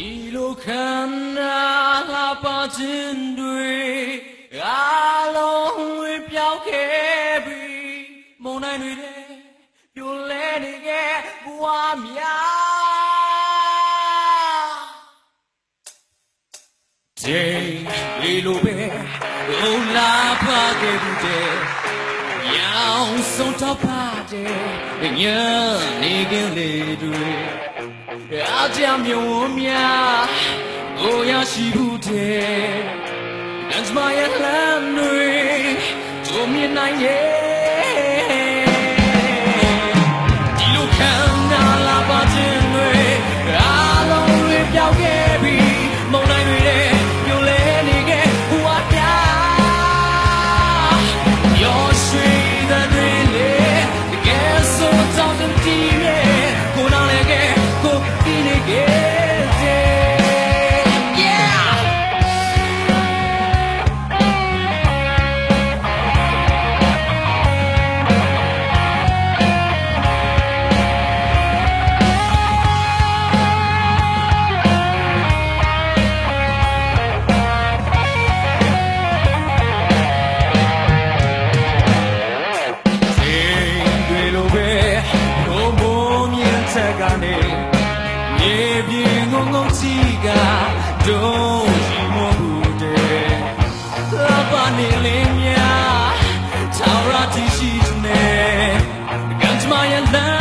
ဒီလိုခန္ဓာငါပါခြင်းတွေအလုံးဝပြောင်းခဲ့ပြီမုန်တိုင်းတွေပြိုလဲနေခဲ့ဘဝမြာဒေလေလိုပဲလုံလာပါခဲ့ပြီတဲ့ရောင်ဆုံးတော့ပါတယ်ညနေခင်းလေးတွေ အားကြံမြုံဝများဟိုရရှိဘူးတဲ့ And my land တွေတို့မြင်နိုင်ရဲ့ 也别我我自家都寂寞不得，何把你脸呀，吵 ra 提起呢，干什么呀？